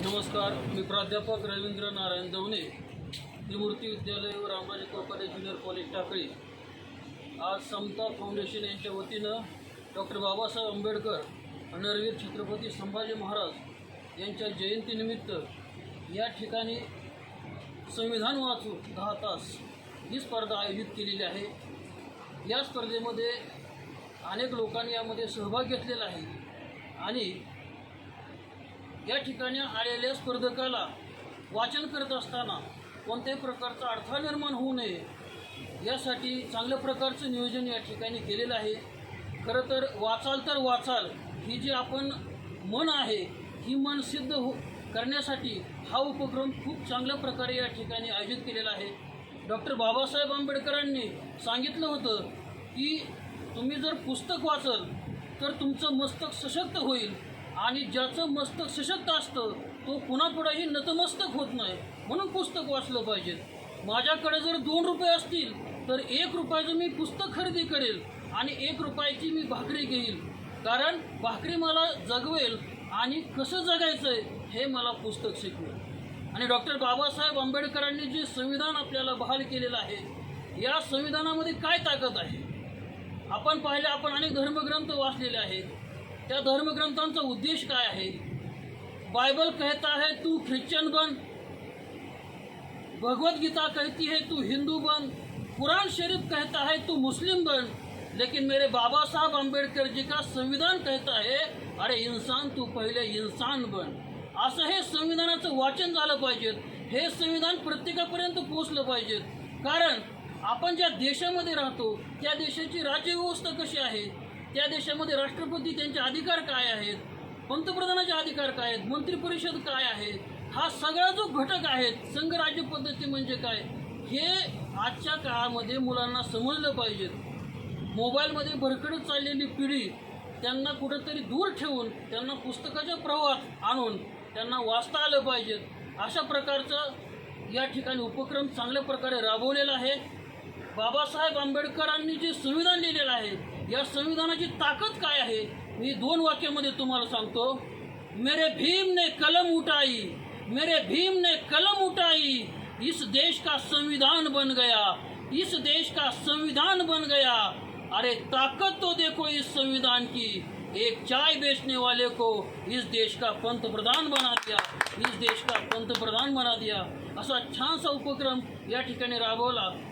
नमस्कार मी प्राध्यापक रवींद्र नारायण दवणे निवृत्ती विद्यालय व रामराजे कोपारे ज्युनियर कॉलेज टाकळी. आज समता फाउंडेशन यांच्या वतीनं डॉक्टर बाबासाहेब आंबेडकर नरवीर छत्रपती संभाजी महाराज यांच्या जयंतीनिमित्त या ठिकाणी संविधान वाचू दहा तास ही स्पर्धा आयोजित केलेली आहे. या स्पर्धेमध्ये अनेक लोकांनी यामध्ये सहभाग घेतलेला आहे आणि या ठिकाणी आलेल्या स्पर्धकाला वाचन करत असताना कोणत्याही प्रकारचा अडथळा निर्माण होऊ नये यासाठी चांगल्या प्रकारचं नियोजन या ठिकाणी केलेलं आहे. खरं तर वाचाल तर वाचाल ही जी आपण मन आहे ही मन सिद्ध हो करण्यासाठी हा उपक्रम खूप चांगल्या प्रकारे या ठिकाणी आयोजित केलेला आहे. डॉक्टर बाबासाहेब आंबेडकरांनी सांगितलं होतं की तुम्ही जर पुस्तक वाचल तर तुमचं मस्तक सशक्त होईल. आणि ज्याचं मस्तक सशक्त असतं तो कुणापुढेही नतमस्तक होत नाही म्हणून पुस्तक वाचलं पाहिजे. माझ्याकडे जर दोन रुपये असतील तर एक रुपयाचं मी पुस्तक खरेदी करेल आणि एक रुपयाची मी भाकरी घेईल. कारण भाकरी मला जगवेल आणि कसं जगायचं आहे हे मला पुस्तक शिकवेल. आणि डॉक्टर बाबासाहेब आंबेडकरांनी जे संविधान आपल्याला बहाल केलेलं आहे या संविधानामध्ये काय ताकद आहे? आपण पाहिले आपण अनेक धर्मग्रंथ वाचलेले आहेत. त्या धर्मग्रंथांचा उद्देश काय आहे? बायबल कहता है तू ख्रिश्चन बन भगवत गीता कहती है तू हिंदू बन कुरान शरीफ कहता है तू मुस्लिम बन लेकिन मेरे बाबा साहब आंबेडकर जी का संविधान कहता है अरे इंसान तू पहिले इंसान बन। असं हे संविधानाचं वाचन झालं पाहिजे हे संविधान प्रत्येकापर्यंत पोचलं पाहिजे कारण आपण ज्या देशामध्ये राहतो त्या देशाची राज्यव्यवस्था कशी आहे? त्या देशामध्ये राष्ट्रपती त्यांचे अधिकार काय आहेत? पंतप्रधानाचे अधिकार काय आहेत? मंत्रिपरिषद काय आहे? हा सगळा जो घटक आहेत संघराज्य पद्धती म्हणजे काय? हे आजच्या काळामध्ये मुलांना समजलं पाहिजे. मोबाईलमध्ये भरकडत चाललेली पिढी त्यांना कुठंतरी दूर ठेवून त्यांना पुस्तकाच्या प्रवाहात आणून त्यांना वाचता आलं पाहिजे. अशा प्रकारचं या ठिकाणी उपक्रम चांगल्या प्रकारे राबवलेला आहे. बाबासाहेब आंबेडकरांनी जे संविधान लिहिलेलं आहे या संविधानाची ताकद काय आहे? मी दोन वाक्यामध्ये तुम्हाला सांगतो. मेरे भीम ने कलम उठाई मेरे भीम ने कलम उठाई इस देश का संविधान बन गया इस देश का संविधान बन गया। अरे ताकत तो देखो इस संविधान की एक चाय बेचने वाले को इस देश का पंतप्रधान बना दिया इस देश का पंतप्रधान बना दिया। असा छानसा उपक्रम या ठिकाणी राबवला.